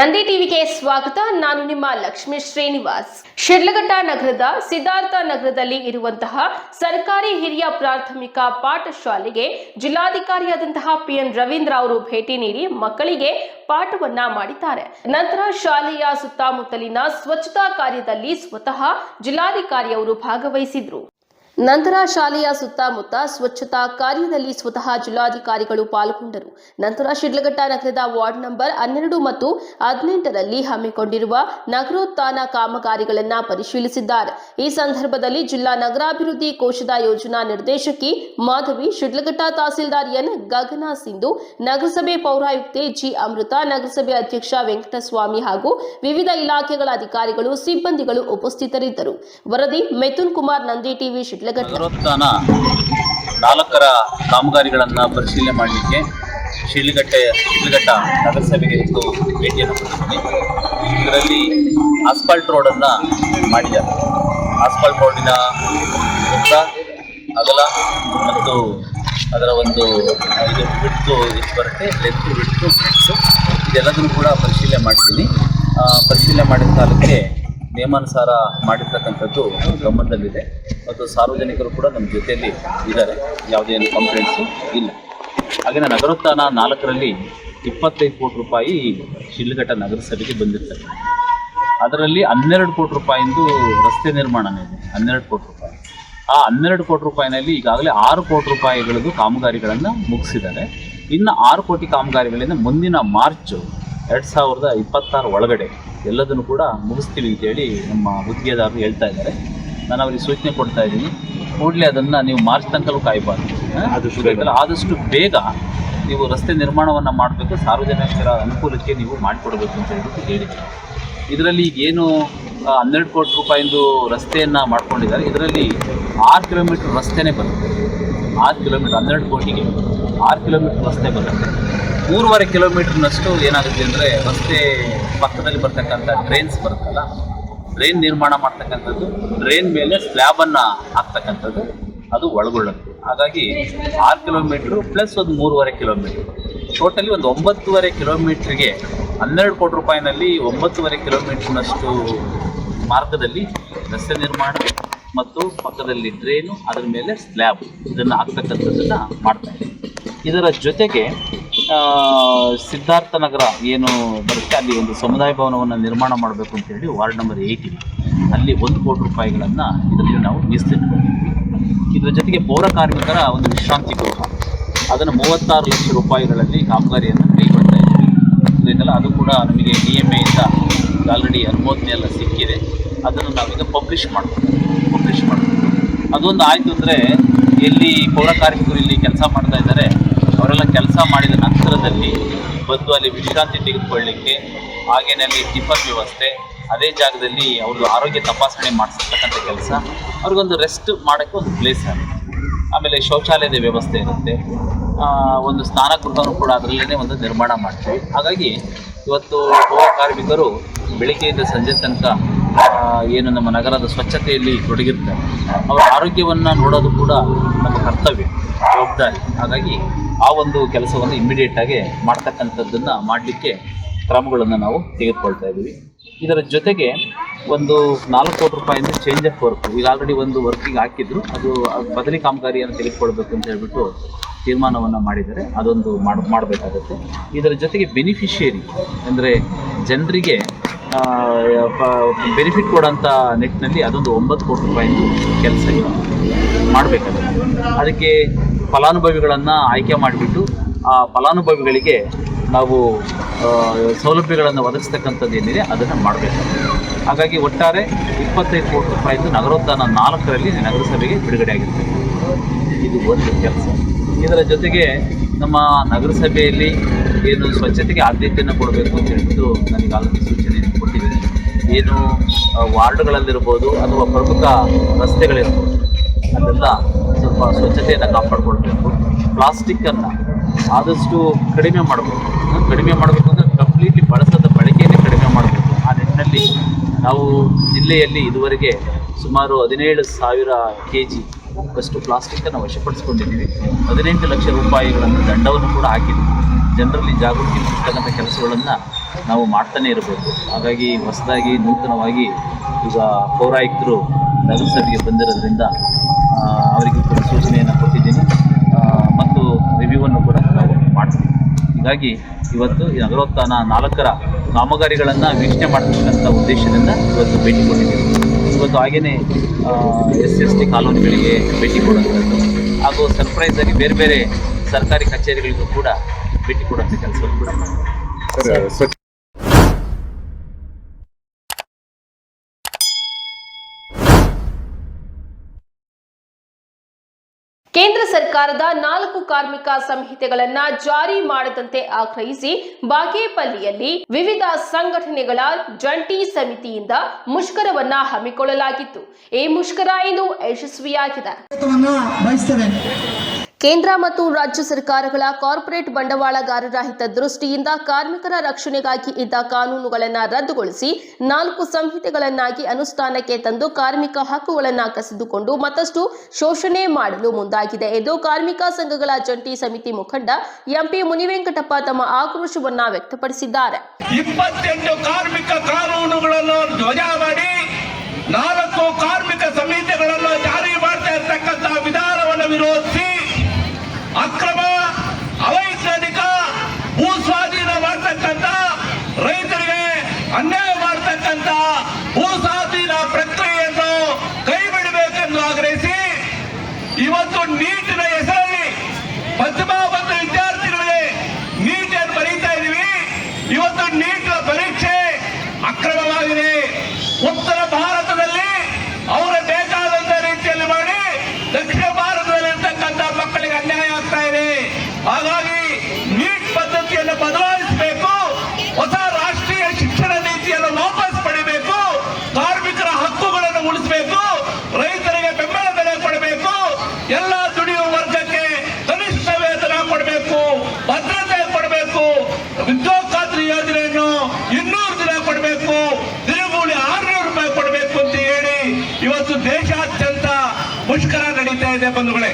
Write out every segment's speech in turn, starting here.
ನಂದಿ ಟಿವಿಗೆ ಸ್ವಾಗತ. ನಾನು ನಿಮ್ಮ ಲಕ್ಷ್ಮೀ ಶ್ರೀನಿವಾಸ್. ಶಿಡ್ಲಘಟ್ಟ ನಗರದ ಸಿದ್ಧಾರ್ಥ ನಗರದಲ್ಲಿ ಇರುವಂತಹ ಸರ್ಕಾರಿ ಹಿರಿಯ ಪ್ರಾಥಮಿಕ ಪಾಠಶಾಲೆಗೆ ಜಿಲ್ಲಾಧಿಕಾರಿಯಾದಂತಹ ಪಿಎನ್ ರವೀಂದ್ರ ಅವರು ಭೇಟಿ ನೀಡಿ ಮಕ್ಕಳಿಗೆ ಪಾಠವನ್ನ ಮಾಡಿದ್ದಾರೆ. ನಂತರ ಶಾಲೆಯ ಸುತ್ತಮುತ್ತಲಿನ ಸ್ವಚ್ಛತಾ ಕಾರ್ಯದಲ್ಲಿ ಸ್ವತಃ ಜಿಲ್ಲಾಧಿಕಾರಿಯವರು ಭಾಗವಹಿಸಿದ್ರು. ನಂತರ ಶಾಲೆಯ ಸುತ್ತಮುತ್ತ ಸ್ವಚ್ಛತಾ ಕಾರ್ಯದಲ್ಲಿ ಸ್ವತಃ ಜಿಲ್ಲಾಧಿಕಾರಿಗಳು ಪಾಲ್ಗೊಂಡರು. ನಂತರ ಶಿಡ್ಲಘಟ್ಟ ನಗರದ ವಾರ್ಡ್ ನಂಬರ್ ಹನ್ನೆರಡು ಮತ್ತು ಹದಿನೆಂಟರಲ್ಲಿ ಹಮ್ಮಿಕೊಂಡಿರುವ ನಗರೋತ್ಥಾನ ಕಾಮಗಾರಿಗಳನ್ನು ಪರಿಶೀಲಿಸಿದ್ದಾರೆ. ಈ ಸಂದರ್ಭದಲ್ಲಿ ಜಿಲ್ಲಾ ನಗರಾಭಿವೃದ್ಧಿ ಕೋಶದ ಯೋಜನಾ ನಿರ್ದೇಶಕಿ ಮಾಧವಿ, ಶಿಡ್ಲಘಟ್ಟ ತಹಸೀಲ್ದಾರ್ ಎನ್ ಗಗನಾ ಸಿಂಧು, ನಗರಸಭೆ ಪೌರಾಯುಕ್ತೆ ಜಿ ಅಮೃತ, ನಗರಸಭೆ ಅಧ್ಯಕ್ಷ ವೆಂಕಟಸ್ವಾಮಿ ಹಾಗೂ ವಿವಿಧ ಇಲಾಖೆಗಳ ಅಧಿಕಾರಿಗಳು, ಸಿಬ್ಬಂದಿಗಳು ಉಪಸ್ಥಿತರಿದ್ದರು. ವರದಿ ಮೆಥುನ್ ಕುಮಾರ್ ನಂದಿ ಟಿವಿ, ಶಿಡ್ಲಘಟ್ಟ ನಗರೋತ್ಥಾನ ನಾಲ್ಕರ ಕಾಮಗಾರಿಗಳನ್ನು ಪರಿಶೀಲನೆ ಮಾಡಲಿಕ್ಕೆ ಶಿಡ್ಲಘಟ್ಟೆ ಶಿಡ್ಲಘಟ್ಟ ನಗರಸಭೆಗೆ ಇಂದು ಭೇಟಿಯನ್ನು ಕೊಟ್ಟಿದ್ದೀನಿ. ಇದರಲ್ಲಿ ಆಸ್ಫಾಲ್ಟ್ ರೋಡನ್ನು ಮಾಡಿದ್ದಾರೆ. ಆಸ್ಫಾಲ್ಟ್ ರೋಡಿನ ಉದ್ದ, ಅಗಲ ಮತ್ತು ಅದರ ಒಂದು ಇದು ಬಿಟ್ಟು ಎಷ್ಟು ಬರುತ್ತೆ? ಲೆಂತ್ ಬಿಟ್ಟು ಇದೆಲ್ಲದನ್ನು ಕೂಡ ಪರಿಶೀಲನೆ ಮಾಡ್ತೀನಿ. ಪರಿಶೀಲನೆ ಮಾಡಿದ ಕಾಲಕ್ಕೆ ನಿಯಮಾನುಸಾರ ಮಾಡಿರ್ತಕ್ಕಂಥದ್ದು ಗಮನದಲ್ಲಿದೆ ಮತ್ತು ಸಾರ್ವಜನಿಕರು ಕೂಡ ನಮ್ಮ ಜೊತೆಯಲ್ಲಿ ಇದ್ದಾರೆ. ಯಾವುದೇ ಏನು ಕಂಪ್ಲೇಂಟ್ಸು ಇಲ್ಲ. ಹಾಗೆಯೇ ನಗರೋತ್ಥಾನ ನಾಲ್ಕರಲ್ಲಿ ಇಪ್ಪತ್ತೈದು ಕೋಟಿ ರೂಪಾಯಿ ಶಿಲ್ಘಟ್ಟ ನಗರಸಭೆಗೆ ಬಂದಿರ್ತದೆ ಅದರಲ್ಲಿ ಹನ್ನೆರಡು ಕೋಟಿ ರೂಪಾಯಿಂದು ರಸ್ತೆ ನಿರ್ಮಾಣನೇ ಇದೆ. ಹನ್ನೆರಡು ಕೋಟಿ ರೂಪಾಯಿ. ಆ ಹನ್ನೆರಡು ಕೋಟಿ ರೂಪಾಯಿನಲ್ಲಿ ಈಗಾಗಲೇ ಆರು ಕೋಟಿ ರೂಪಾಯಿಗಳದ್ದು ಕಾಮಗಾರಿಗಳನ್ನು ಮುಗಿಸಿದ್ದಾರೆ. ಇನ್ನು ಆರು ಕೋಟಿ ಕಾಮಗಾರಿಗಳಿಂದ ಮುಂದಿನ ಮಾರ್ಚ್ ಎರಡು ಸಾವಿರದ ಇಪ್ಪತ್ತಾರು ಒಳಗಡೆ ಎಲ್ಲದನ್ನು ಕೂಡ ಮುಗಿಸ್ತೀವಿ ಅಂತೇಳಿ ನಮ್ಮ ಗುತ್ತಿಗೆದಾರರು ಹೇಳ್ತಾ ಇದ್ದಾರೆ. ನಾನು ಅವರಿಗೆ ಸೂಚನೆ ಕೊಡ್ತಾ ಇದ್ದೀನಿ. ಕೂಡಲೇ ಅದನ್ನು ನೀವು ಮಾರ್ಚ್ ತನಕಲೂ ಕಾಯಬಾರ್ದು. ಆದಷ್ಟು ಬೇಗ. ಆದಷ್ಟು ಬೇಗ ನೀವು ರಸ್ತೆ ನಿರ್ಮಾಣವನ್ನು ಮಾಡಬೇಕು ಸಾರ್ವಜನಿಕರ ಅನುಕೂಲಕ್ಕೆ ನೀವು ಮಾಡಿಕೊಡ್ಬೇಕು ಅಂತ ಹೇಳ್ಬಿಟ್ಟು ಹೇಳಿದ್ದೀನಿ ಇದರಲ್ಲಿ ಏನು ಹನ್ನೆರಡು ಕೋಟಿ ರೂಪಾಯಿಂದು ರಸ್ತೆಯನ್ನು ಮಾಡ್ಕೊಂಡಿದ್ದಾರೆ. ಇದರಲ್ಲಿ ಆರು ಕಿಲೋಮೀಟ್ರ್ ರಸ್ತೆನೇ ಬರುತ್ತೆ. ಆರು ಕಿಲೋಮೀಟ್ರ್, ಹನ್ನೆರಡು ಕೋಟಿಗೆ ಆರು ಕಿಲೋಮೀಟ್ರ್ ರಸ್ತೆ ಬರುತ್ತೆ. ಮೂರುವರೆ ಕಿಲೋಮೀಟ್ರ್ನಷ್ಟು ಏನಾಗುತ್ತೆ ಅಂದರೆ ರಸ್ತೆ ಪಕ್ಕದಲ್ಲಿ ಬರ್ತಕ್ಕಂಥ ಡ್ರೈನ್ಸ್ ಬರುತ್ತಲ್ಲ ಡ್ರೈನ್ ನಿರ್ಮಾಣ ಮಾಡ್ತಕ್ಕಂಥದ್ದು ಡ್ರೈನ್ ಮೇಲೆ ಸ್ಲ್ಯಾಬನ್ನು ಹಾಕ್ತಕ್ಕಂಥದ್ದು, ಅದು ಒಳಗೊಳ್ಳುತ್ತೆ. ಹಾಗಾಗಿ ಆರು ಕಿಲೋಮೀಟ್ರು ಪ್ಲಸ್ ಒಂದು ಮೂರುವರೆ ಕಿಲೋಮೀಟ್ರ್. ಟೋಟಲಿ ಒಂದು ಒಂಬತ್ತುವರೆ ಕಿಲೋಮೀಟ್ರಿಗೆ ಹನ್ನೆರಡು ಕೋಟಿ ರೂಪಾಯಿನಲ್ಲಿ ಒಂಬತ್ತುವರೆ ಕಿಲೋಮೀಟ್ರ್ನಷ್ಟು ಮಾರ್ಗದಲ್ಲಿ ರಸ್ತೆ ನಿರ್ಮಾಣ ಮತ್ತು ಪಕ್ಕದಲ್ಲಿ ಡ್ರೇನು ಅದರ ಮೇಲೆ ಸ್ಲ್ಯಾಬ್ ಇದನ್ನು ಹಾಕ್ತಕ್ಕಂಥದ್ದನ್ನು ಮಾಡ್ತಾ ಇದ್ದೀವಿ. ಇದರ ಜೊತೆಗೆ ಸಿದ್ಧಾರ್ಥ ನಗರ ಏನು ಬರುತ್ತೆ, ಅಲ್ಲಿ ಒಂದು ಸಮುದಾಯ ಭವನವನ್ನು ನಿರ್ಮಾಣ ಮಾಡಬೇಕು ಅಂತ ಹೇಳಿ ವಾರ್ಡ್ ನಂಬರ್ ಏಯ್ಟಿ ಅಲ್ಲಿ ಒಂದು ಕೋಟಿ ರೂಪಾಯಿಗಳನ್ನು ಇದರಲ್ಲಿ ನಾವು ಮೀಸಲಿಟ್ಕೊಂಡಿದ್ದೀವಿ. ಇದರ ಜೊತೆಗೆ ಪೌರ ಕಾರ್ಮಿಕರ ಒಂದು ವಿಶ್ರಾಂತಿ ಗೃಹ. ಅದನ್ನು ಮೂವತ್ತಾರು ಲಕ್ಷ ರೂಪಾಯಿಗಳಲ್ಲಿ ಕಾಮಗಾರಿಯನ್ನು ಕೈಗೊಳ್ತಾ ಇದ್ದೀವಿ. ಅದು ಕೂಡ ನಮಗೆ ಡಿ ಎಂ ಎಯಿಂದ ಆಲ್ರೆಡಿ ಅನುಮೋದನೆ ಎಲ್ಲ ಸಿಕ್ಕಿದೆ. ಅದನ್ನು ನಾವೀಗ ಪಬ್ಲಿಷ್ ಮಾಡ್ತೀವಿ ಪಬ್ಲಿಷ್ ಮಾಡ್ತೀವಿ ಅದೊಂದು ಆಯಿತು ಅಂದರೆ ಎಲ್ಲಿ ಪೌರ ಕಾರ್ಮಿಕರು ಇಲ್ಲಿ ಕೆಲಸ ಮಾಡ್ತಾ ಇದ್ದಾರೆ, ಅವರೆಲ್ಲ ಕೆಲಸ ಮಾಡಿದ ನಂತರದಲ್ಲಿ ಬಂದು ಅಲ್ಲಿ ವಿಶ್ರಾಂತಿ ತೆಗೆದುಕೊಳ್ಳಿಕ್ಕೆ, ಹಾಗೇನೆ ಅಲ್ಲಿ ಟಿಫನ್ ವ್ಯವಸ್ಥೆ, ಅದೇ ಜಾಗದಲ್ಲಿ ಅವ್ರದ್ದು ಆರೋಗ್ಯ ತಪಾಸಣೆ ಮಾಡಿಸ್ತಕ್ಕಂಥ ಕೆಲಸ, ಅವ್ರಿಗೊಂದು ರೆಸ್ಟ್ ಮಾಡೋಕ್ಕೆ ಒಂದು ಪ್ಲೇಸ್ ಆಮೇಲೆ ಶೌಚಾಲಯದ ವ್ಯವಸ್ಥೆ ಇರುತ್ತೆ. ಒಂದು ಸ್ನಾನಗೃಹನೂ ಕೂಡ ಅದರಲ್ಲೇ ಒಂದು ನಿರ್ಮಾಣ ಮಾಡ್ತೀವಿ. ಹಾಗಾಗಿ ಇವತ್ತು ಪೌರ ಕಾರ್ಮಿಕರು ಬೆಳಿಗ್ಗೆಯಿಂದ ಸಂಜೆ ತನಕ ಏನು ನಮ್ಮ ನಗರದ ಸ್ವಚ್ಛತೆಯಲ್ಲಿ ತೊಡಗಿರ್ತಾರೆ ಅವರ ಆರೋಗ್ಯವನ್ನು ನೋಡೋದು ಕೂಡ ನಮ್ಮ ಕರ್ತವ್ಯ, ಜವಾಬ್ದಾರಿ. ಹಾಗಾಗಿ ಆ ಒಂದು ಕೆಲಸವನ್ನು ಇಮ್ಮಿಡಿಯೇಟಾಗಿ ಮಾಡ್ತಕ್ಕಂಥದ್ದನ್ನು ಮಾಡಲಿಕ್ಕೆ ಕ್ರಮಗಳನ್ನು ನಾವು ತೆಗೆದುಕೊಳ್ತಾ ಇದ್ದೀವಿ. ಇದರ ಜೊತೆಗೆ ಒಂದು ನಾಲ್ಕು ಕೋಟಿ ರೂಪಾಯಿಂದ ಚೇಂಜ್ ಆಫ್ ವರ್ಕ್ ಈಗ ಆಲ್ರೆಡಿ ಒಂದು ವರ್ಕಿಗೆ ಹಾಕಿದ್ರು, ಅದು ಬದಲಿ ಕಾಮಗಾರಿಯನ್ನು ತೆಗೆದುಕೊಳ್ಬೇಕು ಅಂತ ಹೇಳ್ಬಿಟ್ಟು ತೀರ್ಮಾನವನ್ನು ಮಾಡಿದರೆ ಅದೊಂದು ಮಾಡ್, ಮಾಡಬೇಕಾಗುತ್ತೆ. ಇದರ ಜೊತೆಗೆ ಬೆನಿಫಿಷಿಯರಿ ಅಂದರೆ ಜನರಿಗೆ ಬೆನಿಫಿಟ್ ಕೊಡೋಂಥ ನಿಟ್ಟಿನಲ್ಲಿ ಅದೊಂದು ಒಂಬತ್ತು ಕೋಟಿ ರೂಪಾಯಿದು ಕೆಲಸ ಮಾಡಬೇಕಾಗುತ್ತೆ ಅದಕ್ಕೆ ಫಲಾನುಭವಿಗಳನ್ನು ಆಯ್ಕೆ ಮಾಡಿಬಿಟ್ಟು ಆ ಫಲಾನುಭವಿಗಳಿಗೆ ನಾವು ಸೌಲಭ್ಯಗಳನ್ನು ಒದಗಿಸ್ತಕ್ಕಂಥದ್ದು ಏನಿದೆ ಅದನ್ನು ಮಾಡಬೇಕು. ಹಾಗಾಗಿ ಒಟ್ಟಾರೆ ಇಪ್ಪತ್ತೈದು ಕೋಟಿ ರೂಪಾಯಿದು ನಗರೋತ್ಥಾನ ನಾಲ್ಕರಲ್ಲಿ ನಗರಸಭೆಗೆ ಬಿಡುಗಡೆ ಆಗಿರ್ತದೆ ಇದು ಒಂದು ಕೆಲಸ. ಇದರ ಜೊತೆಗೆ ನಮ್ಮ ನಗರಸಭೆಯಲ್ಲಿ ಏನು ಸ್ವಚ್ಛತೆಗೆ ಆದ್ಯತೆಯನ್ನು ಕೊಡಬೇಕು ಅಂತ ಹೇಳ್ಬಿಟ್ಟು ನನಗೆ ಆಲ್ರೆಡಿ ಸೂಚನೆಯನ್ನು ಕೊಟ್ಟಿದ್ದೀನಿ ಏನು ವಾರ್ಡ್ಗಳಲ್ಲಿರ್ಬೋದು ಅಥವಾ ಪ್ರಮುಖ ರಸ್ತೆಗಳಿರ್ಬೋದು, ಅದೆಲ್ಲ ಸ್ವಲ್ಪ ಸ್ವಚ್ಛತೆಯನ್ನು ಕಾಪಾಡಿಕೊಳ್ಬೇಕು. ಪ್ಲಾಸ್ಟಿಕ್ಕನ್ನು ಆದಷ್ಟು ಕಡಿಮೆ ಮಾಡಬೇಕು. ಕಡಿಮೆ ಮಾಡಬೇಕು ಅಂದರೆ ಕಂಪ್ಲೀಟ್ಲಿ ಬಳಸದ ಬಳಕೆಯನ್ನು ಕಡಿಮೆ ಮಾಡಬೇಕು. ಆ ನಿಟ್ಟಿನಲ್ಲಿ ನಾವು ಜಿಲ್ಲೆಯಲ್ಲಿ ಇದುವರೆಗೆ ಸುಮಾರು ಹದಿನೇಳು ಸಾವಿರ ಕೆ ಜಿ ಅಷ್ಟು ಪ್ಲಾಸ್ಟಿಕ್ಕನ್ನು ವಶಪಡಿಸ್ಕೊಂಡಿದ್ದೀವಿ. ಹದಿನೆಂಟು ಲಕ್ಷ ರೂಪಾಯಿಗಳನ್ನು ದಂಡವನ್ನು ಕೂಡ ಹಾಕಿದ್ದೀವಿ. ಜನರಲ್ಲಿ ಜಾಗೃತಿ ಮೂಡಿಸ್ತಕ್ಕಂಥ ಕೆಲಸಗಳನ್ನು ನಾವು ಮಾಡ್ತಾನೆ ಇರಬೇಕು ಹಾಗಾಗಿ ಹೊಸದಾಗಿ ನೂತನವಾಗಿ ಈಗ ಪೌರಾಯುಕ್ತರು ನಗರಸಭೆಗೆ ಬಂದಿರೋದ್ರಿಂದ ಅವರಿಗೆ ಕೂಡ ಸೂಚನೆಯನ್ನು ಕೊಟ್ಟಿದ್ದೀನಿ. ಮತ್ತು ರಿವ್ಯೂವನ್ನು ಕೂಡ ನಾವು ಮಾಡ್ತೀವಿ. ಹೀಗಾಗಿ ಇವತ್ತು ಈ ನಗರೋತ್ಥಾನ ನಾಲ್ಕರ ಕಾಮಗಾರಿಗಳನ್ನು ವೀಕ್ಷಣೆ ಮಾಡತಕ್ಕಂಥ ಉದ್ದೇಶದಿಂದ ಇವತ್ತು ಭೇಟಿ ಕೊಟ್ಟಿದ್ದೀವಿ. ಇವತ್ತು ಹಾಗೆಯೇ ಎಸ್ ಎಸ್ ಟಿ ಕಾಲೋನಿಗಳಿಗೆ ಭೇಟಿ ಕೊಡುವಂಥದ್ದು ಹಾಗೂ ಸರ್ಪ್ರೈಸಾಗಿ ಬೇರೆ ಬೇರೆ ಸರ್ಕಾರಿ ಕಚೇರಿಗಳಿಗೂ ಕೂಡ ಭೇಟಿ ಕೊಡುವಂಥ ಕೆಲಸವನ್ನು ಕೂಡ. ಕೇಂದ್ರ ಸರ್ಕಾರದ ನಾಲ್ಕು ಕಾರ್ಮಿಕ ಸಂಹಿತೆಗಳನ್ನ ಜಾರಿ ಮಾಡದಂತೆ ಆಗ್ರಹಿಸಿ ಬಾಗೇಪಲ್ಲಿಯಲ್ಲಿ ವಿವಿಧ ಸಂಘಟನೆಗಳ ಜಂಟಿ ಸಮಿತಿಯಿಂದ ಮುಷ್ಕರವನ್ನ ಹಮ್ಮಿಕೊಳ್ಳಲಾಗಿತ್ತು. ಈ ಮುಷ್ಕರ ಇಂದು ಯಶಸ್ವಿಯಾಗಿದೆ. ಕೇಂದ್ರ ಮತ್ತು ರಾಜ್ಯ ಸರ್ಕಾರಗಳ ಕಾರ್ಪೊರೇಟ್ ಬಂಡವಾಳಗಾರರ ಹಿತದೃಷ್ಟಿಯಿಂದ ಕಾರ್ಮಿಕರ ರಕ್ಷಣೆಗಾಗಿ ಇದ್ದ ಕಾನೂನುಗಳನ್ನು ರದ್ದುಗೊಳಿಸಿ ನಾಲ್ಕು ಸಂಹಿತೆಗಳನ್ನಾಗಿ ಅನುಷ್ಠಾನಕ್ಕೆ ತಂದು ಕಾರ್ಮಿಕ ಹಕ್ಕುಗಳನ್ನು ಕಸಿದುಕೊಂಡು ಮತ್ತಷ್ಟು ಶೋಷಣೆ ಮಾಡಲು ಮುಂದಾಗಿದೆ ಎಂದು ಕಾರ್ಮಿಕ ಸಂಘಗಳ ಜಂಟಿ ಸಮಿತಿ ಮುಖಂಡ ಎಂಪಿ ಮುನಿವೆಂಕಟಪ್ಪ ತಮ್ಮ ಆಕ್ರೋಶವನ್ನ ವ್ಯಕ್ತಪಡಿಸಿದ್ದಾರೆ. ಕಾರ್ಮಿಕ ಕಾರ್ಮಿಕ ಸಂಹಿತೆಗಳನ್ನು ಜಾರಿ ಮಾಡ್ತಾ ಇರತಕ್ಕಂತಹ ವಿಧಾನವನ್ನು ವಿರೋಧಿಸಿ 悪化 ದೇಶಾದ್ಯಂತ ಮುಷ್ಕರ ನಡೀತಾ ಇದೆ ಬಂಧುಗಳೇ.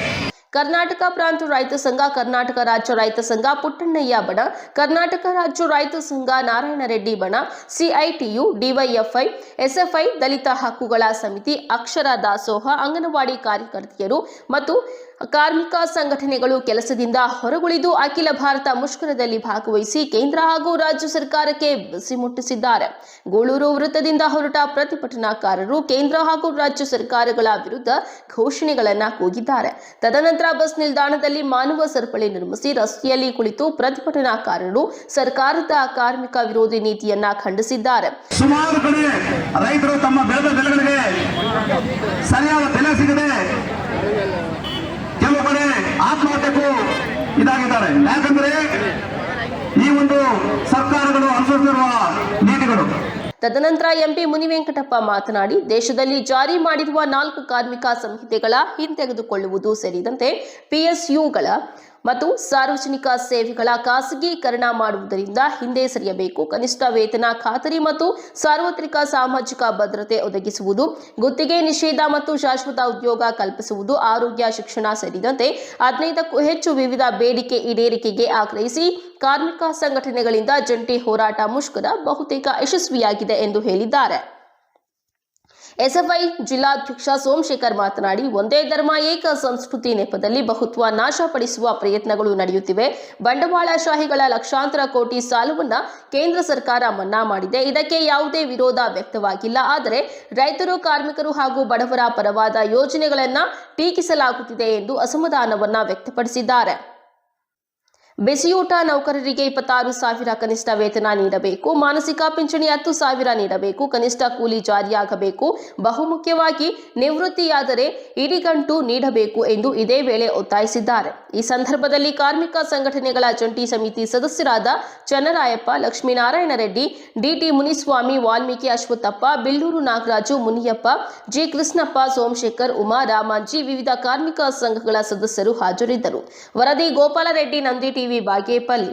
ಕರ್ನಾಟಕ ಪ್ರಾಂತ ರೈತ ಸಂಘ, ಕರ್ನಾಟಕ ರಾಜ್ಯ ರೈತ ಸಂಘ, ಪುಟ್ಟಣ್ಣಯ್ಯ ಬಣ, ಕರ್ನಾಟಕ ರಾಜ್ಯ ರೈತ ಸಂಘ ನಾರಾಯಣ ರೆಡ್ಡಿ ಬಣ, ಸಿಐಟಿಯು, ಡಿವೈಎಫ್ಐ, ಎಸ್ಎಫ್ಐ, ದಲಿತ ಹಕ್ಕುಗಳ ಸಮಿತಿ, ಅಕ್ಷರ ದಾಸೋಹ, ಅಂಗನವಾಡಿ ಕಾರ್ಯಕರ್ತೆಯರು ಮತ್ತು ಕಾರ್ಮಿಕ ಸಂಘಟನೆಗಳು ಕೆಲಸದಿಂದ ಹೊರಗುಳಿದು ಅಖಿಲ ಭಾರತ ಮುಷ್ಕರದಲ್ಲಿ ಭಾಗವಹಿಸಿ ಕೇಂದ್ರ ಹಾಗೂ ರಾಜ್ಯ ಸರ್ಕಾರಕ್ಕೆ ಬಿಸಿ ಮುಟ್ಟಿಸಿದ್ದಾರೆ. ಗೋಳೂರು ವೃತ್ತದಿಂದ ಹೊರಟ ಪ್ರತಿಭಟನಾಕಾರರು ಕೇಂದ್ರ ಹಾಗೂ ರಾಜ್ಯ ಸರ್ಕಾರಗಳ ವಿರುದ್ಧ ಘೋಷಣೆಗಳನ್ನ ಕೂಗಿದ್ದಾರೆ. ತದನಂತರ ಬಸ್ ನಿಲ್ದಾಣದಲ್ಲಿ ಮಾನವ ಸರಪಳಿ ನಿರ್ಮಿಸಿ ರಸ್ತೆಯಲ್ಲಿ ಕುಳಿತು ಪ್ರತಿಭಟನಾಕಾರರು ಸರ್ಕಾರದ ಕಾರ್ಮಿಕ ವಿರೋಧಿ ನೀತಿಯನ್ನ ಖಂಡಿಸಿದ್ದಾರೆ. ರೈತರು ತಮ್ಮ ಬೆಳೆದ ಬೆಳೆಗಳಿಗೆ ಸರಿಯಾದ ಬೆಲೆ ಸಿಗದೆ ಕಡೆ ಆತ್ಮಹತ್ಯೆಗೂ ಇದಾಗಿದ್ದಾರೆ. ಯಾಕಂದ್ರೆ ಈ ಒಂದು ಸರ್ಕಾರಗಳು, ಅನುಸರಿಸಿರುವ ನೀತಿಗಳು. ತದನಂತರ ಎಂಪಿ ಮುನಿವೆಂಕಟಪ್ಪ ಮಾತನಾಡಿ, ದೇಶದಲ್ಲಿ ಜಾರಿ ಮಾಡಿರುವ ನಾಲ್ಕು ಕಾರ್ಮಿಕ ಸಂಹಿತೆಗಳ ಹಿಂತೆಗೆದುಕೊಳ್ಳುವುದು ಸೇರಿದಂತೆ ಪಿಎಸ್ಯುಗಳ ಮತ್ತು ಸಾರ್ವಜನಿಕ ಸೇವೆಗಳ ಖಾಸಗೀಕರಣ ಮಾಡುವುದರಿಂದ ಹಿಂದೆ ಸರಿಯಬೇಕು. ಕನಿಷ್ಠ ವೇತನ, ಖಾತರಿ ಮತ್ತು ಸಾರ್ವತ್ರಿಕ ಸಾಮಾಜಿಕ ಭದ್ರತೆ ಒದಗಿಸುವುದು, ಗುತ್ತಿಗೆ ನಿಷೇಧ ಮತ್ತು ಶಾಶ್ವತ ಉದ್ಯೋಗ ಕಲ್ಪಿಸುವುದು, ಆರೋಗ್ಯ, ಶಿಕ್ಷಣ ಸೇರಿದಂತೆ ಹದಿನೈದಕ್ಕೂ ಹೆಚ್ಚು ವಿವಿಧ ಬೇಡಿಕೆ ಈಡೇರಿಕೆಗೆ ಆಗ್ರಹಿಸಿ ಕಾರ್ಮಿಕ ಸಂಘಟನೆಗಳಿಂದ ಜಂಟಿ ಹೋರಾಟ ಮುಷ್ಕರ ಬಹುತೇಕ ಯಶಸ್ವಿಯಾಗಿದೆ ಎಂದು ಹೇಳಿದ್ದಾರೆ. ಎಸ್ಎಫ್ಐ ಜಿಲ್ಲಾಧ್ಯಕ್ಷ ಸೋಮಶೇಖರ್ ಮಾತನಾಡಿ, ಒಂದೇ ಧರ್ಮ, ಏಕ ಸಂಸ್ಕೃತಿ ನೆಪದಲ್ಲಿ ಬಹುತ್ವ ನಾಶಪಡಿಸುವ ಪ್ರಯತ್ನಗಳು ನಡೆಯುತ್ತಿವೆ. ಬಂಡವಾಳಶಾಹಿಗಳ ಲಕ್ಷಾಂತರ ಕೋಟಿ ಸಾಲವನ್ನ ಕೇಂದ್ರ ಸರ್ಕಾರ ಮನ್ನಾ ಮಾಡಿದೆ. ಇದಕ್ಕೆ ಯಾವುದೇ ವಿರೋಧ ವ್ಯಕ್ತವಾಗಿಲ್ಲ. ಆದರೆ ರೈತರು, ಕಾರ್ಮಿಕರು ಹಾಗೂ ಬಡವರ ಪರವಾದ ಯೋಜನೆಗಳನ್ನ ಟೀಕಿಸಲಾಗುತ್ತಿದೆ ಎಂದು ಅಸಮಾಧಾನವನ್ನು ವ್ಯಕ್ತಪಡಿಸಿದ್ದಾರೆ. ಬಿಸಿಯೂಟ ನೌಕರರಿಗೆ ಇಪ್ಪತ್ತಾರು ಸಾವಿರ ಕನಿಷ್ಠ ವೇತನ ನೀಡಬೇಕು, ಮಾನಸಿಕ ಪಿಂಚಣಿ ಹತ್ತು ಸಾವಿರ ನೀಡಬೇಕು, ಕನಿಷ್ಠ ಕೂಲಿ ಜಾರಿಯಾಗಬೇಕು, ಬಹುಮುಖ್ಯವಾಗಿ ನಿವೃತ್ತಿಯಾದರೆ ಇಡಿಗಂಟು ನೀಡಬೇಕು ಎಂದು ಇದೇ ವೇಳೆ ಒತ್ತಾಯಿಸಿದ್ದಾರೆ. ಈ ಸಂದರ್ಭದಲ್ಲಿ ಕಾರ್ಮಿಕ ಸಂಘಟನೆಗಳ ಜಂಟಿ ಸಮಿತಿ ಸದಸ್ಯರಾದ ಚನ್ನರಾಯಪ್ಪ ಲಕ್ಷ್ಮೀನಾರಾಯಣ ರೆಡ್ಡಿ ಡಿಟಿ ಮುನಿಸ್ವಾಮಿ, ವಾಲ್ಮೀಕಿ ಅಶ್ವತ್ಥಪ್ಪ, ಬಿಲ್ಲೂರು ನಾಗರಾಜು ಮುನಿಯಪ್ಪ, ಜಿ. ಕೃಷ್ಣಪ್ಪ, ಸೋಮಶೇಖರ್, ಉಮಾ ರಾಮಾಜಿ ವಿವಿಧ ಕಾರ್ಮಿಕ ಸಂಘಗಳ ಸದಸ್ಯರು ಹಾಜರಿದ್ದರು. ವರದಿ ಗೋಪಾಲರೆಡ್ಡಿ, ನಂದಿ टीवी बागेपल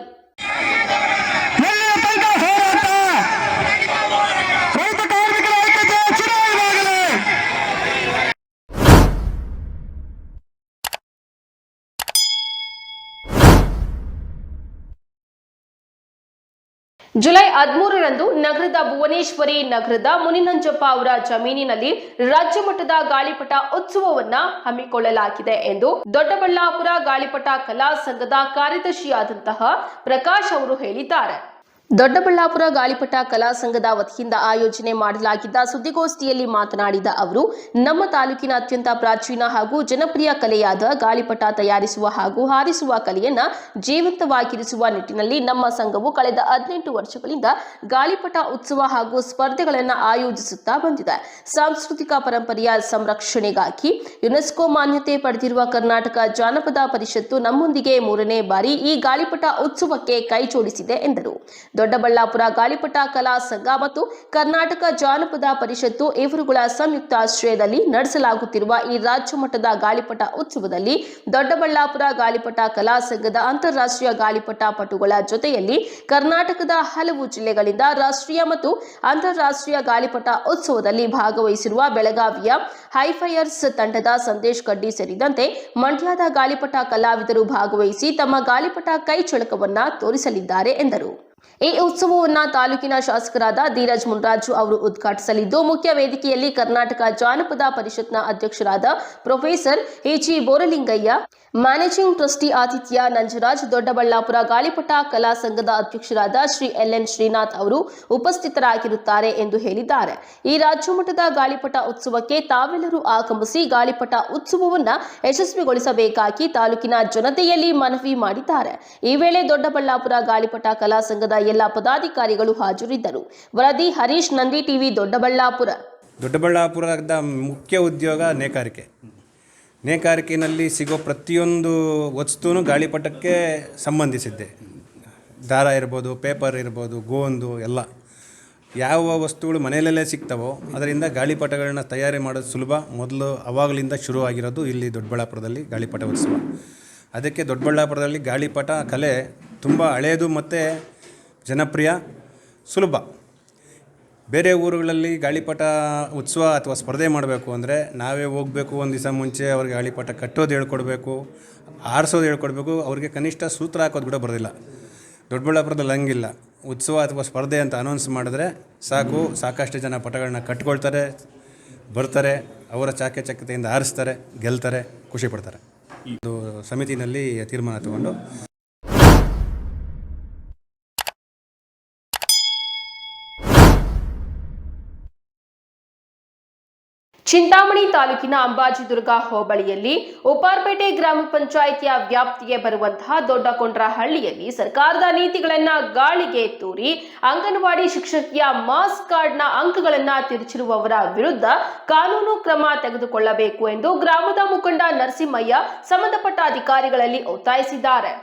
ಜುಲೈ ಹದಿಮೂರರಂದು ನಗರದ ಭುವನೇಶ್ವರಿ, ನಗರದ ಮುನಿನಂಜಪ್ಪ ಅವರ ಜಮೀನಿನಲ್ಲಿ ರಾಜ್ಯ ಮಟ್ಟದ ಗಾಳಿಪಟ ಉತ್ಸವವನ್ನ ಹಮ್ಮಿಕೊಳ್ಳಲಾಗಿದೆ ಎಂದು ದೊಡ್ಡಬಳ್ಳಾಪುರ ಗಾಳಿಪಟ ಕಲಾ ಸಂಘದ ಕಾರ್ಯದರ್ಶಿಯಾದಂತಹ ಪ್ರಕಾಶ್ ಅವರು ಹೇಳಿದ್ದಾರೆ. ದೊಡ್ಡಬಳ್ಳಾಪುರ ಗಾಳಿಪಟ ಕಲಾ ಸಂಘದ ವತಿಯಿಂದ ಆಯೋಜನೆ ಮಾಡಲಾಗಿದ್ದ ಸುದ್ದಿಗೋಷ್ಠಿಯಲ್ಲಿ ಮಾತನಾಡಿದ ಅವರು, ನಮ್ಮ ತಾಲೂಕಿನ ಅತ್ಯಂತ ಪ್ರಾಚೀನ ಹಾಗೂ ಜನಪ್ರಿಯ ಕಲೆಯಾದ ಗಾಳಿಪಟ ತಯಾರಿಸುವ ಹಾಗೂ ಹಾರಿಸುವ ಕಲೆಯನ್ನ ಜೀವಂತವಾಗಿರಿಸುವ ನಿಟ್ಟಿನಲ್ಲಿ ನಮ್ಮ ಸಂಘವು ಕಳೆದ ಹದಿನೆಂಟು ವರ್ಷಗಳಿಂದ ಗಾಳಿಪಟ ಉತ್ಸವ ಹಾಗೂ ಸ್ಪರ್ಧೆಗಳನ್ನು ಆಯೋಜಿಸುತ್ತಾ ಬಂದಿದೆ. ಸಾಂಸ್ಕೃತಿಕ ಪರಂಪರೆಯ ಸಂರಕ್ಷಣೆಗಾಗಿ ಯುನೆಸ್ಕೋ ಮಾನ್ಯತೆ ಪಡೆದಿರುವ ಕರ್ನಾಟಕ ಜಾನಪದ ಪರಿಷತ್ತು ನಮ್ಮೊಂದಿಗೆ ಮೂರನೇ ಬಾರಿ ಈ ಗಾಳಿಪಟ ಉತ್ಸವಕ್ಕೆ ಕೈಜೋಡಿಸಿದೆ ಎಂದರು. ದೊಡ್ಡಬಳ್ಳಾಪುರ, ಗಾಳಿಪಟ ಕಲಾ ಸಂಘ ಮತ್ತು ಕರ್ನಾಟಕ ಜಾನಪದ ಪರಿಷತ್ತು ಇವರುಗಳ ಸಂಯುಕ್ತ ಆಶ್ರಯದಲ್ಲಿ ನಡೆಸಲಾಗುತ್ತಿರುವ ಈ ರಾಜ್ಯ ಮಟ್ಟದ ಗಾಳಿಪಟ ಉತ್ಸವದಲ್ಲಿ ದೊಡ್ಡಬಳ್ಳಾಪುರ ಗಾಳಿಪಟ ಕಲಾ ಸಂಘದ ಅಂತಾರಾಷ್ಟ್ರೀಯ ಗಾಳಿಪಟ ಪಟುಗಳ ಜೊತೆಯಲ್ಲಿ ಕರ್ನಾಟಕದ ಹಲವು ಜಿಲ್ಲೆಗಳಿಂದ ರಾಷ್ಟ್ರೀಯ ಮತ್ತು ಅಂತಾರಾಷ್ಟ್ರೀಯ ಗಾಳಿಪಟ ಉತ್ಸವದಲ್ಲಿ ಭಾಗವಹಿಸಿರುವ ಬೆಳಗಾವಿಯ ಹೈಫೈಯರ್ಸ್ ತಂಡದ ಸಂದೇಶ್ ಕಡ್ಡಿ ಸೇರಿದಂತೆ ಮಂಡ್ಯದ ಗಾಳಿಪಟ ಕಲಾವಿದರು ಭಾಗವಹಿಸಿ ತಮ್ಮ ಗಾಳಿಪಟ ಕೈ ಚಳಕವನ್ನು ತೋರಿಸಲಿದ್ದಾರೆ ಎಂದರು. ಈ ಉತ್ಸವವನ್ನ ತಾಲೂಕಿನ ಶಾಸಕರಾದ ಧೀರಜ್ ಮುನ್ರಾಜು ಅವರು ಉದ್ಘಾಟಿಸಲಿದ್ದು, ಮುಖ್ಯ ವೇದಿಕೆಯಲ್ಲಿ ಕರ್ನಾಟಕ ಜಾನಪದ ಪರಿಷತ್ನ ಅಧ್ಯಕ್ಷರಾದ professor AG Boralingaiah, managing trustee ಆತಿಥ್ಯ ನಂಜರಾಜ್, ದೊಡ್ಡಬಳ್ಳಾಪುರ ಗಾಳಿಪಟ ಕಲಾ ಸಂಘದ ಅಧ್ಯಕ್ಷರಾದ ಶ್ರೀ ಎಲ್ ಎನ್ ಶ್ರೀನಾಥ್ ಅವರು ಉಪಸ್ಥಿತರಾಗಿರುತ್ತಾರೆ ಎಂದು ಹೇಳಿದ್ದಾರೆ. ಈ ರಾಜ್ಯ ಮಟ್ಟದ ಗಾಳಿಪಟ ಉತ್ಸವಕ್ಕೆ ತಾವೆಲ್ಲರೂ ಆಗಮಿಸಿ ಗಾಳಿಪಟ ಉತ್ಸವವನ್ನ ಯಶಸ್ವಿಗೊಳಿಸಬೇಕಾಗಿ ತಾಲೂಕಿನ ಜನತೆಯಲ್ಲಿ ಮನವಿ ಮಾಡಿದ್ದಾರೆ. ಈ ವೇಳೆ ದೊಡ್ಡಬಳ್ಳಾಪುರ ಗಾಳಿಪಟ ಕಲಾ ಸಂಘದ ಎಲ್ಲ ಪದಾಧಿಕಾರಿಗಳು ಹಾಜರಿದ್ದರು. ವರದಿ ಹರೀಶ್ ನಂದಿ ಟಿವಿ ದೊಡ್ಡಬಳ್ಳಾಪುರ. ದೊಡ್ಡಬಳ್ಳಾಪುರದ ಮುಖ್ಯ ಉದ್ಯೋಗ ನೇಕಾರಿಕೆ. ನೇಕಾರಿಕೆಯಲ್ಲಿ ಸಿಗೋ ಪ್ರತಿಯೊಂದು ವಸ್ತುನು ಗಾಳಿಪಟಕ್ಕೆ ಸಂಬಂಧಿಸಿದ್ದೆ. ದಾರ ಇರ್ಬೋದು, ಪೇಪರ್ ಇರ್ಬೋದು, ಗೋಂದು ಎಲ್ಲ. ಯಾವ ವಸ್ತುಗಳು ಮನೆಯಲ್ಲೇ ಸಿಗ್ತವೋ ಅದರಿಂದ ಗಾಳಿಪಟಗಳನ್ನ ತಯಾರಿ ಮಾಡೋದು ಸುಲಭ. ಮೊದಲು ಅವಾಗಲಿಂದ ಶುರು ಆಗಿರೋದು ಇಲ್ಲಿ ದೊಡ್ಡಬಳ್ಳಾಪುರದಲ್ಲಿ ಗಾಳಿಪಟ ಉತ್ಸವ. ಅದಕ್ಕೆ ದೊಡ್ಡಬಳ್ಳಾಪುರದಲ್ಲಿ ಗಾಳಿಪಟ ಕಲೆ ತುಂಬ ಹಳೆಯದು ಮತ್ತು ಜನಪ್ರಿಯ, ಸುಲಭ. ಬೇರೆ ಊರುಗಳಲ್ಲಿ ಗಾಳಿಪಟ ಉತ್ಸವ ಅಥವಾ ಸ್ಪರ್ಧೆ ಮಾಡಬೇಕು ಅಂದರೆ ನಾವೇ ಹೋಗಬೇಕು ಒಂದು ದಿವಸ ಮುಂಚೆ, ಅವ್ರಿಗೆ ಗಾಳಿಪಟ ಕಟ್ಟೋದು ಹೇಳ್ಕೊಡ್ಬೇಕು, ಆರಿಸೋದು ಹೇಳ್ಕೊಡ್ಬೇಕು, ಅವ್ರಿಗೆ ಕನಿಷ್ಠ ಸೂತ್ರ ಹಾಕೋದು ಕೂಡ ಬರೋದಿಲ್ಲ. ದೊಡ್ಡಬಳ್ಳಾಪುರದಲ್ಲಿ ಹಂಗಿಲ್ಲ. ಉತ್ಸವ ಅಥವಾ ಸ್ಪರ್ಧೆ ಅಂತ ಅನೌನ್ಸ್ ಮಾಡಿದ್ರೆ ಸಾಕು, ಸಾಕಷ್ಟು ಜನ ಪಟಗಳನ್ನ ಕಟ್ಕೊಳ್ತಾರೆ, ಬರ್ತಾರೆ, ಅವರ ಚಾಕಚಕ್ಯತೆಯಿಂದ ಆರಿಸ್ತಾರೆ, ಗೆಲ್ತಾರೆ, ಖುಷಿ ಪಡ್ತಾರೆ. ಇದು ಸಮಿತಿನಲ್ಲಿ ತೀರ್ಮಾನ ತಗೊಂಡು ಚಿಂತಾಮಣಿ ತಾಲೂಕಿನ ಅಂಬಾಜಿದುರ್ಗ ಹೋಬಳಿಯಲ್ಲಿ ಉಪಾರ್ಪೇಟೆ ಗ್ರಾಮ ಪಂಚಾಯಿತಿಯ ವ್ಯಾಪ್ತಿಗೆ ಬರುವಂತಹ ದೊಡ್ಡಕೊಂಡ್ರಹಳ್ಳಿಯಲ್ಲಿ ಸರ್ಕಾರದ ನೀತಿಗಳನ್ನ ಗಾಳಿಗೆ ತೂರಿ ಅಂಗನವಾಡಿ ಶಿಕ್ಷಕಿಯ ಮಾಸ್ ಕಾರ್ಡ್ನ ಅಂಕಗಳನ್ನ ತಿರುಚಿರುವವರ ವಿರುದ್ಧ ಕಾನೂನು ಕ್ರಮ ತೆಗೆದುಕೊಳ್ಳಬೇಕು ಎಂದು ಗ್ರಾಮದ ಮುಖಂಡ ನರಸಿಂಹಯ್ಯ ಸಂಬಂಧಪಟ್ಟ ಅಧಿಕಾರಿಗಳಲ್ಲಿ ಒತ್ತಾಯಿಸಿದ್ದಾರೆ.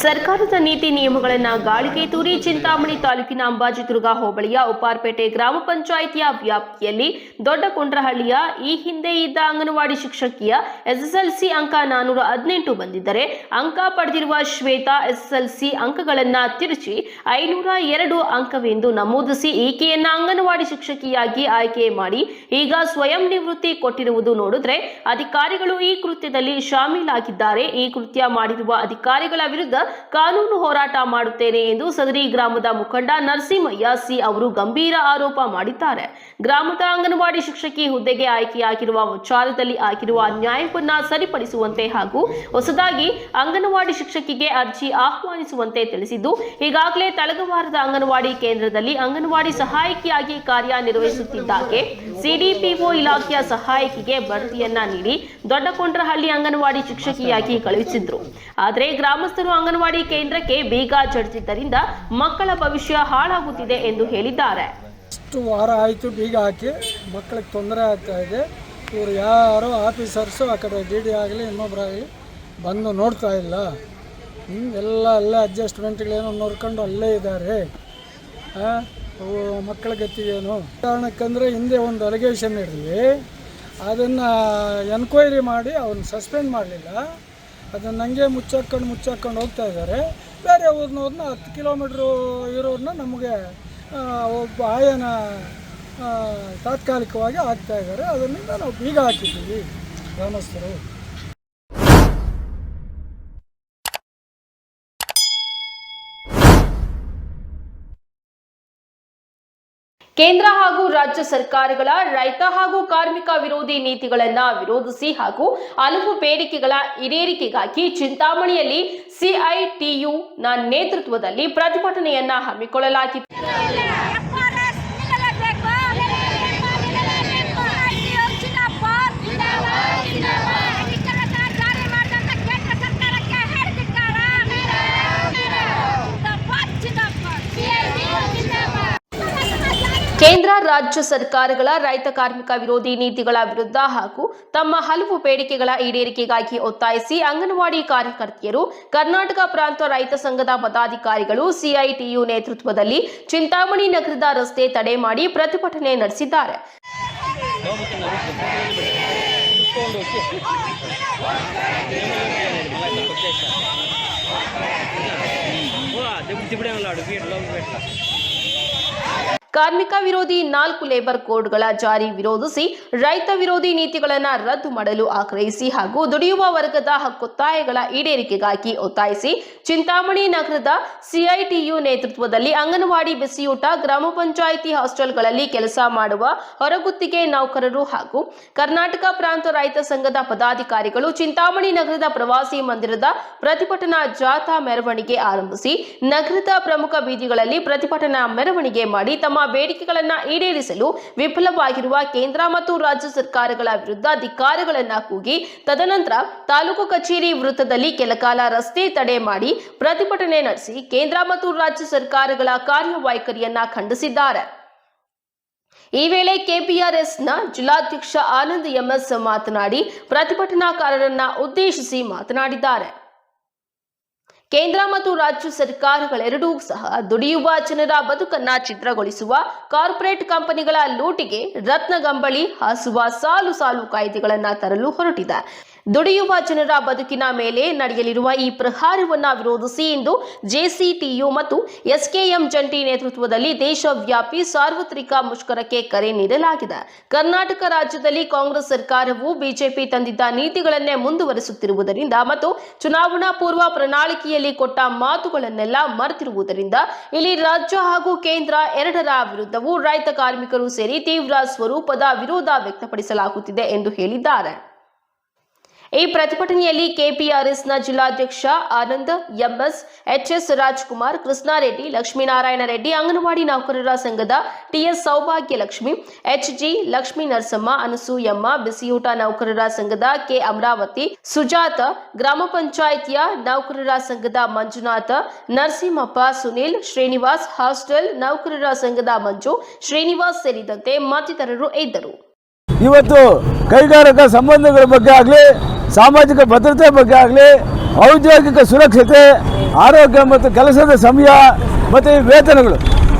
ಸರ್ಕಾರದ ನೀತಿ ನಿಯಮಗಳನ್ನ ಗಾಳಿಗೆ ತೂರಿ ಚಿಂತಾಮಣಿ ತಾಲೂಕಿನ ಅಂಬಾಜಿದುರ್ಗ ಹೋಬಳಿಯ ಉಪಾರ್ಪೇಟೆ ಗ್ರಾಮ ಪಂಚಾಯಿತಿಯ ವ್ಯಾಪ್ತಿಯಲ್ಲಿ ದೊಡ್ಡಕೊಂಡ್ರಹಳ್ಳಿಯ ಈ ಹಿಂದೆ ಇದ್ದ ಅಂಗನವಾಡಿ ಶಿಕ್ಷಕಿಯ ಎಸ್ಎಸ್ಎಲ್ಸಿ ಅಂಕ ನಾನೂರ ಹದಿನೆಂಟು ಬಂದಿದ್ದರೆ ಅಂಕ ಪಡೆದಿರುವ ಶ್ವೇತಾ ಎಸ್ಎಸ್ಎಲ್ಸಿ ಅಂಕಗಳನ್ನು ತಿರುಚಿ ಐನೂರ ಎರಡು ಅಂಕವೆಂದು ನಮೂದಿಸಿ ಈಕೆಯನ್ನ ಅಂಗನವಾಡಿ ಶಿಕ್ಷಕಿಯಾಗಿ ಆಯ್ಕೆ ಮಾಡಿ ಈಗ ಸ್ವಯಂ ನಿವೃತ್ತಿ ಕೊಟ್ಟಿರುವುದು ನೋಡಿದ್ರೆ ಅಧಿಕಾರಿಗಳು ಈ ಕೃತ್ಯದಲ್ಲಿ ಶಾಮೀಲಾಗಿದ್ದಾರೆ. ಈ ಕೃತ್ಯ ಮಾಡಿರುವ ಅಧಿಕಾರಿಗಳ ವಿರುದ್ಧ ಕಾನೂನು ಹೋರಾಟ ಮಾಡುತ್ತೇನೆ ಎಂದು ಸದರಿ ಗ್ರಾಮದ ಮುಖಂಡ ನರಸಿಂಹಯ್ಯ ಸಿ ಅವರು ಗಂಭೀರ ಆರೋಪ ಮಾಡಿದ್ದಾರೆ. ಗ್ರಾಮದ ಅಂಗನವಾಡಿ ಶಿಕ್ಷಕಿ ಹುದ್ದೆಗೆ ಆಯ್ಕೆಯಾಗಿರುವ ವಿಚಾರದಲ್ಲಿ ಆಗಿರುವ ನ್ಯಾಯವನ್ನ ಸರಿಪಡಿಸುವಂತೆ ಹಾಗೂ ಹೊಸದಾಗಿ ಅಂಗನವಾಡಿ ಶಿಕ್ಷಕಿಗೆ ಅರ್ಜಿ ಆಹ್ವಾನಿಸುವಂತೆ ತಿಳಿಸಿದ್ದು, ಈಗಾಗಲೇ ತಳಗವಾರದ ಅಂಗನವಾಡಿ ಕೇಂದ್ರದಲ್ಲಿ ಅಂಗನವಾಡಿ ಸಹಾಯಕಿಯಾಗಿ ಕಾರ್ಯನಿರ್ವಹಿಸುತ್ತಿದ್ದಾಗೆ ಸಿಡಿಪಿಒ ಇಲಾಖೆಯ ಸಹಾಯಕಿಗೆ ಬಡ್ತಿಯನ್ನ ನೀಡಿ ದೊಡ್ಡಕೊಂಡ್ರಹಳ್ಳಿ ಅಂಗನವಾಡಿ ಶಿಕ್ಷಕಿಯಾಗಿ ಕಳುಹಿಸಿದ್ರು. ಆದರೆ ಗ್ರಾಮಸ್ಥರು ಅಂಗನವಾಡಿ ಕೇಂದ್ರಕ್ಕೆ ಬೀಗ ಜಡಿಸಿದ್ದರಿಂದ ಮಕ್ಕಳ ಭವಿಷ್ಯ ಹಾಳಾಗುತ್ತಿದೆ ಎಂದು ಹೇಳಿದ್ದಾರೆ. ಇಷ್ಟು ವಾರ ಆಯಿತು ಬೀಗ ಹಾಕಿ, ಮಕ್ಕಳಿಗೆ ತೊಂದರೆ ಆಗ್ತಾ ಇದೆ. ಇವರು ಯಾರೋ ಆಫೀಸರ್ಸು, ಆ ಕಡೆ ಡಿ ಡಿ ಆಗಲಿ ಇನ್ನೊಬ್ಬರಾಗಲಿ ಬಂದು ನೋಡ್ತಾ ಇಲ್ಲ. ಎಲ್ಲ ಅಲ್ಲೇ ಅಡ್ಜಸ್ಟ್ಮೆಂಟ್ಗಳೇನೋ ನೋಡ್ಕೊಂಡು ಅಲ್ಲೇ ಇದ್ದಾರೆ. ಮಕ್ಕಳ ಗತಿಗೇನು ಕಾರಣಕ್ಕಂದರೆ ಹಿಂದೆ ಒಂದು ಅಲಿಗೇಷನ್ ಹಿಡಿದ್ವಿ ಅದನ್ನು ಎನ್ಕ್ವೈರಿ ಮಾಡಿ ಅವನ್ನ ಸಸ್ಪೆಂಡ್ ಮಾಡಲಿಲ್ಲ. ಅದನ್ನು ಹಂಗೆ ಮುಚ್ಚಾಕೊಂಡು ಮುಚ್ಚಾಕ್ಕೊಂಡು ಹೋಗ್ತಾ ಇದ್ದಾರೆ. ಬೇರೆ ಊರಿನವ್ರನ್ನ ಹತ್ತು ಕಿಲೋಮೀಟ್ರು ಇರೋರನ್ನ ನಮಗೆ ಒಬ್ಬ ಆಯನ ತಾತ್ಕಾಲಿಕವಾಗಿ ಆಗ್ತಾ ಇದ್ದಾರೆ. ಅದರಿಂದ ನಾವು ಬೀಗ ಹಾಕಿದ್ದೀವಿ, ಗ್ರಾಮಸ್ಥರು. ಕೇಂದ್ರ ಹಾಗೂ ರಾಜ್ಯ ಸರ್ಕಾರಗಳ ರೈತ ಹಾಗೂ ಕಾರ್ಮಿಕ ವಿರೋಧಿ ನೀತಿಗಳನ್ನ ವಿರೋಧಿಸಿ ಹಾಗೂ ಹಲವು ಬೇಡಿಕೆಗಳ ಈಡೇರಿಕೆಗಾಗಿ ಚಿಂತಾಮಣಿಯಲ್ಲಿ ಸಿಐಟಿಯುನ ನೇತೃತ್ವದಲ್ಲಿ ಪ್ರತಿಭಟನೆಯನ್ನ ಹಮ್ಮಿಕೊಳ್ಳಲಾಗಿತ್ತು. ಕೇಂದ್ರ ರಾಜ್ಯ ಸರ್ಕಾರಗಳ ರೈತ ಕಾರ್ಮಿಕ ವಿರೋಧಿ ನೀತಿಗಳ ವಿರುದ್ಧ ಹಾಗೂ ತಮ್ಮ ಹಲವು ಬೇಡಿಕೆಗಳ ಈಡೇರಿಕೆಗಾಗಿ ಒತ್ತಾಯಿಸಿ ಅಂಗನವಾಡಿ ಕಾರ್ಯಕರ್ತೆಯರು ಕರ್ನಾಟಕ ಪ್ರಾಂತ ರೈತ ಸಂಘದ ಪದಾಧಿಕಾರಿಗಳು ಸಿಐಟಿಯು ನೇತೃತ್ವದಲ್ಲಿ ಚಿಂತಾಮಣಿ ನಗರದ ರಸ್ತೆ ತಡೆ ಮಾಡಿ ಪ್ರತಿಭಟನೆ ನಡೆಸಿದ್ದಾರೆ ಕಾರ್ಮಿಕ ವಿರೋಧಿ ನಾಲ್ಕು ಲೇಬರ್ ಕೋಡ್ಗಳ ಜಾರಿ ವಿರೋಧಿಸಿ ರೈತ ವಿರೋಧಿ ನೀತಿಗಳನ್ನು ರದ್ದು ಮಾಡಲು ಆಗ್ರಹಿಸಿ ಹಾಗೂ ದುಡಿಯುವ ವರ್ಗದ ಹಕ್ಕೊತ್ತಾಯಗಳ ಈಡೇರಿಕೆಗಾಗಿ ಒತ್ತಾಯಿಸಿ ಚಿಂತಾಮಣಿ ನಗರದ ಸಿಐಟಿಯು ನೇತೃತ್ವದಲ್ಲಿ ಅಂಗನವಾಡಿ ಬಿಸಿಯೂಟ, ಗ್ರಾಮ ಪಂಚಾಯಿತಿ ಹಾಸ್ಟೆಲ್ಗಳಲ್ಲಿ ಕೆಲಸ ಮಾಡುವ ಹೊರಗುತ್ತಿಗೆ ನೌಕರರು ಹಾಗೂ ಕರ್ನಾಟಕ ಪ್ರಾಂತ ರೈತ ಸಂಘದ ಪದಾಧಿಕಾರಿಗಳು ಚಿಂತಾಮಣಿ ನಗರದ ಪ್ರವಾಸಿ ಮಂದಿರದ ಪ್ರತಿಭಟನಾ ಜಾಥಾ ಮೆರವಣಿಗೆ ಆರಂಭಿಸಿ ನಗರದ ಪ್ರಮುಖ ಬೀದಿಗಳಲ್ಲಿ ಪ್ರತಿಭಟನಾ ಮೆರವಣಿಗೆ ಮಾಡಿ ತಮ್ಮ ಬೇಡಿಕೆಗಳನ್ನು ಈಡೇರಿಸಲು ವಿಫಲವಾಗಿರುವ ಕೇಂದ್ರ ಮತ್ತು ರಾಜ್ಯ ಸರ್ಕಾರಗಳ ವಿರುದ್ಧ ಧಿಕ್ಕಾರಗಳನ್ನ ಕೂಗಿ ತದನಂತರ ತಾಲೂಕು ಕಚೇರಿ ವೃತ್ತದಲ್ಲಿ ಕೆಲಕಾಲ ರಸ್ತೆ ತಡೆ ಮಾಡಿ ಪ್ರತಿಭಟನೆ ನಡೆಸಿ ಕೇಂದ್ರ ಮತ್ತು ರಾಜ್ಯ ಸರ್ಕಾರಗಳ ಕಾರ್ಯವೈಖರಿಯನ್ನ ಖಂಡಿಸಿದ್ದಾರೆ. ಈ ವೇಳೆ ಕೆಪಿಆರ್ಎಸ್ನ ಜಿಲ್ಲಾಧ್ಯಕ್ಷ ಆನಂದ್ ಎಂಎಸ್ ಮಾತನಾಡಿ, ಪ್ರತಿಭಟನಾಕಾರರನ್ನ ಉದ್ದೇಶಿಸಿ ಮಾತನಾಡಿದ್ದಾರೆ. ಕೇಂದ್ರ ಮತ್ತು ರಾಜ್ಯ ಸರ್ಕಾರಗಳೆರಡೂ ಸಹ ದುಡಿಯುವ ಜನರ ಬದುಕನ್ನ ಚಿತ್ರಗೊಳಿಸುವ ಕಾರ್ಪೊರೇಟ್ ಕಂಪನಿಗಳ ಲೂಟಿಗೆ ರತ್ನಗಂಬಳಿ ಹಾಸುವ ಸಾಲು ಸಾಲು ಕಾಯ್ದೆಗಳನ್ನ ತರಲು ಹೊರಟಿದೆ. ದುಡಿಯುವ ಜನರ ಬದುಕಿನ ಮೇಲೆ ನಡೆಯಲಿರುವ ಈ ಪ್ರಹಾರವನ್ನು ವಿರೋಧಿಸಿ ಇಂದು ಜೆಸಿಟಿಯು ಮತ್ತು ಎಸ್ಕೆಎಂ ಜಂಟಿ ನೇತೃತ್ವದಲ್ಲಿ ದೇಶವ್ಯಾಪಿ ಸಾರ್ವತ್ರಿಕ ಮುಷ್ಕರಕ್ಕೆ ಕರೆ ನೀಡಲಾಗಿದೆ. ಕರ್ನಾಟಕ ರಾಜ್ಯದಲ್ಲಿ ಕಾಂಗ್ರೆಸ್ ಸರ್ಕಾರವು ಬಿಜೆಪಿ ತಂದಿದ್ದ ನೀತಿಗಳನ್ನೇ ಮುಂದುವರಿಸುತ್ತಿರುವುದರಿಂದ ಮತ್ತು ಚುನಾವಣಾ ಪೂರ್ವ ಪ್ರಣಾಳಿಕೆಯಲ್ಲಿ ಕೊಟ್ಟ ಮಾತುಗಳನ್ನೆಲ್ಲ ಮರೆತಿರುವುದರಿಂದ ಇಲ್ಲಿ ರಾಜ್ಯ ಹಾಗೂ ಕೇಂದ್ರ ಎರಡರ ವಿರುದ್ಧವೂ ರೈತ ಕಾರ್ಮಿಕರು ಸೇರಿ ತೀವ್ರ ಸ್ವರೂಪದ ವಿರೋಧ ವ್ಯಕ್ತಪಡಿಸಲಾಗುತ್ತಿದೆ ಎಂದು ಹೇಳಿದ್ದಾರೆ. ಈ ಪ್ರತಿಭಟನೆಯಲ್ಲಿ ಕೆಪಿಆರ್ಎಸ್ನ ಜಿಲ್ಲಾಧ್ಯಕ್ಷ ಆನಂದ್, ಎಂಎಸ್, ಎಚ್ಎಸ್ ರಾಜ್ಕುಮಾರ್, ಕೃಷ್ಣಾರೆಡ್ಡಿ, ಲಕ್ಷ್ಮೀನಾರಾಯಣ ರೆಡ್ಡಿ, ಅಂಗನವಾಡಿ ನೌಕರರ ಸಂಘದ ಟಿಎಸ್ ಸೌಭಾಗ್ಯ ಲಕ್ಷ್ಮಿ ಎಚ್ಜಿ ಲಕ್ಷ್ಮೀ ನರಸಮ್ಮ, ಅನಸೂಯಮ್ಮ, ಬಿಸಿಯೂಟ ನೌಕರರ ಸಂಘದ ಕೆ ಅಮರಾವತಿ, ಸುಜಾತ, ಗ್ರಾಮ ಪಂಚಾಯಿತಿಯ ನೌಕರರ ಸಂಘದ ಮಂಜುನಾಥ, ನರಸಿಂಹಪ್ಪ, ಸುನೀಲ್, ಶ್ರೀನಿವಾಸ್, ಹಾಸ್ಟೆಲ್ ನೌಕರರ ಸಂಘದ ಮಂಜು, ಶ್ರೀನಿವಾಸ್ ಸೇರಿದಂತೆ ಮತ್ತಿತರರು ಇದ್ದರು. ಇವತ್ತು ಕೈಗಾರಿಕಾ ಸಂಬಂಧಗಳ ಬಗ್ಗೆ ಆಗಲಿ ಸಾಮಾಜಿಕ ಭದ್ರತೆ ಬಗ್ಗೆ ಆಗಲಿ, ಔದ್ಯೋಗಿಕ ಸುರಕ್ಷತೆ, ಆರೋಗ್ಯ ಮತ್ತು ಕೆಲಸದ ಸಮಯ ಮತ್ತು ವೇತನಗಳು.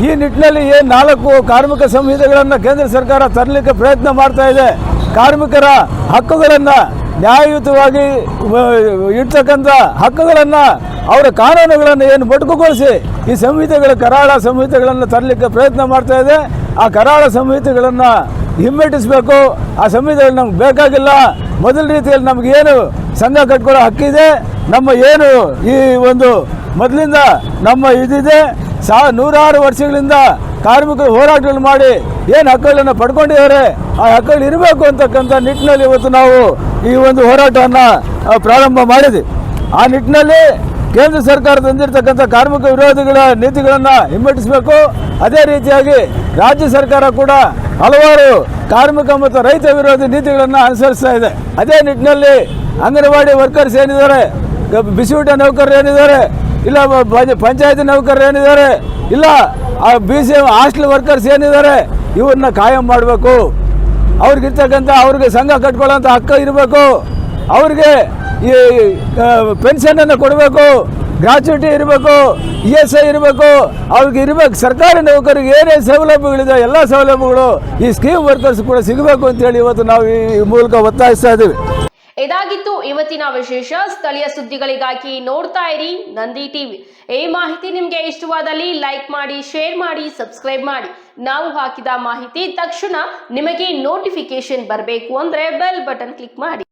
ಈ ನಿಟ್ಟಿನಲ್ಲಿ ಏನು ನಾಲ್ಕು ಕಾರ್ಮಿಕ ಸಂಹಿತೆಗಳನ್ನು ಕೇಂದ್ರ ಸರ್ಕಾರ ತರಲಿಕ್ಕೆ ಪ್ರಯತ್ನ ಮಾಡ್ತಾ ಇದೆ. ಕಾರ್ಮಿಕರ ಹಕ್ಕುಗಳನ್ನು ನ್ಯಾಯಯುತವಾಗಿ ಇಡ್ತಕ್ಕಂಥ ಹಕ್ಕುಗಳನ್ನು, ಅವರ ಕಾನೂನುಗಳನ್ನು ಏನು ಮೊಟಕುಗೊಳಿಸಿ ಈ ಸಂಹಿತೆಗಳ, ಕರಾಳ ಸಂಹಿತೆಗಳನ್ನು ತರಲಿಕ್ಕೆ ಪ್ರಯತ್ನ ಮಾಡ್ತಾ ಇದೆ. ಆ ಕರಾಳ ಸಂಹಿತೆಗಳನ್ನು ಹಿಮ್ಮೆಟ್ಟಿಸಬೇಕು. ಆ ಸಂವಿಧಾನ ನಮ್ಗೆ ಬೇಕಾಗಿಲ್ಲ. ಮೊದಲ ರೀತಿಯಲ್ಲಿ ನಮ್ಗೆ ಏನು ಸಂಘ ಕಟ್ಕೊಳ್ಳೋ ಹಕ್ಕಿದೆ ನಮ್ಮ ಏನು ಈ ಒಂದು ಮೊದಲಿಂದ ನಮ್ಮ ಇದಿದೆ. ಸಾ, ನೂರಾರು ವರ್ಷಗಳಿಂದ ಕಾರ್ಮಿಕರು ಹೋರಾಟಗಳು ಮಾಡಿ ಏನು ಹಕ್ಕುಗಳನ್ನು ಪಡ್ಕೊಂಡಿದ್ದಾರೆ? ಆ ಹಕ್ಕುಗಳು ಇರಬೇಕು ಅಂತಕ್ಕಂಥ ನಿಟ್ಟಿನಲ್ಲಿ ಇವತ್ತು ನಾವು ಈ ಒಂದು ಹೋರಾಟವನ್ನು ಪ್ರಾರಂಭ ಮಾಡಿದ್ವಿ. ಆ ನಿಟ್ಟಿನಲ್ಲಿ ಕೇಂದ್ರ ಸರ್ಕಾರ ತಂದಿರತಕ್ಕಂಥ ಕಾರ್ಮಿಕ ವಿರೋಧಿಗಳ ನೀತಿಗಳನ್ನು ಹಿಮ್ಮೆಟ್ಟಿಸಬೇಕು. ಅದೇ ರೀತಿಯಾಗಿ ರಾಜ್ಯ ಸರ್ಕಾರ ಕೂಡ ಹಲವಾರು ಕಾರ್ಮಿಕ ಮತ್ತು ರೈತ ವಿರೋಧಿ ನೀತಿಗಳನ್ನು ಅನುಸರಿಸ್ತಾ ಇದೆ. ಅದೇ ನಿಟ್ಟಿನಲ್ಲಿ ಅಂಗನವಾಡಿ ವರ್ಕರ್ಸ್ ಏನಿದ್ದಾರೆ, ಬಿಸಿಯೂಟ ನೌಕರರು ಏನಿದ್ದಾರೆ, ಇಲ್ಲ ಪಂಚಾಯತಿ ನೌಕರರು ಏನಿದ್ದಾರೆ, ಇಲ್ಲ ಬಿ ಸಿ ಹಾಸ್ಟೆಲ್ ವರ್ಕರ್ಸ್ ಏನಿದ್ದಾರೆ, ಇವ್ರನ್ನ ಕಾಯಂ ಮಾಡಬೇಕು. ಅವ್ರಿಗಿರ್ತಕ್ಕಂಥ, ಅವ್ರಿಗೆ ಸಂಘ ಕಟ್ಕೊಳ್ಳೋಂಥ ಹಕ್ಕು ಇರಬೇಕು. ಅವ್ರಿಗೆ ಈ ಪೆನ್ಷನನ್ನು ಕೊಡಬೇಕು ಗ್ರಾಚ್ಯುಟಿ ಇರಬೇಕು ಇ ಎಸ್ ಐ ಇರಬೇಕು, ಅವ್ರಿಗೆ ಇರಬೇಕು, ಸರ್ಕಾರಿ ನೌಕರಿಗೆ ಏನೇ ಸೌಲಭ್ಯಗಳಿದೆ, ಎಲ್ಲ ಸೌಲಭ್ಯಗಳು ಈ ಸ್ಕೀಮ್ ವರ್ಕರ್ಸ್ ಕೂಡ ಸಿಗಬೇಕು ಅಂತೇಳಿ ಇವತ್ತು ನಾವು ಈ ಮೂಲಕ ಒತ್ತಾಯಿಸ್ತಾ ಇದ್ದೀವಿ. ಇದಾಗಿತ್ತು ಇವತ್ತಿನ ವಿಶೇಷ. ಸ್ಥಳೀಯ ಸುದ್ದಿಗಳಿಗಾಗಿ ನೋಡ್ತಾ ಇರಿ ನಂದಿ ಟಿವಿ. ಈ ಮಾಹಿತಿ ನಿಮಗೆ ಇಷ್ಟವಾದಲ್ಲಿ ಲೈಕ್ ಮಾಡಿ, ಶೇರ್ ಮಾಡಿ ಸಬ್ಸ್ಕ್ರೈಬ್ ಮಾಡಿ. ನಾವು ಹಾಕಿದ ಮಾಹಿತಿ ತಕ್ಷಣ ನಿಮಗೆ ನೋಟಿಫಿಕೇಶನ್ ಬರಬೇಕು ಅಂದ್ರೆ ಬೆಲ್ ಬಟನ್ ಕ್ಲಿಕ್ ಮಾಡಿ.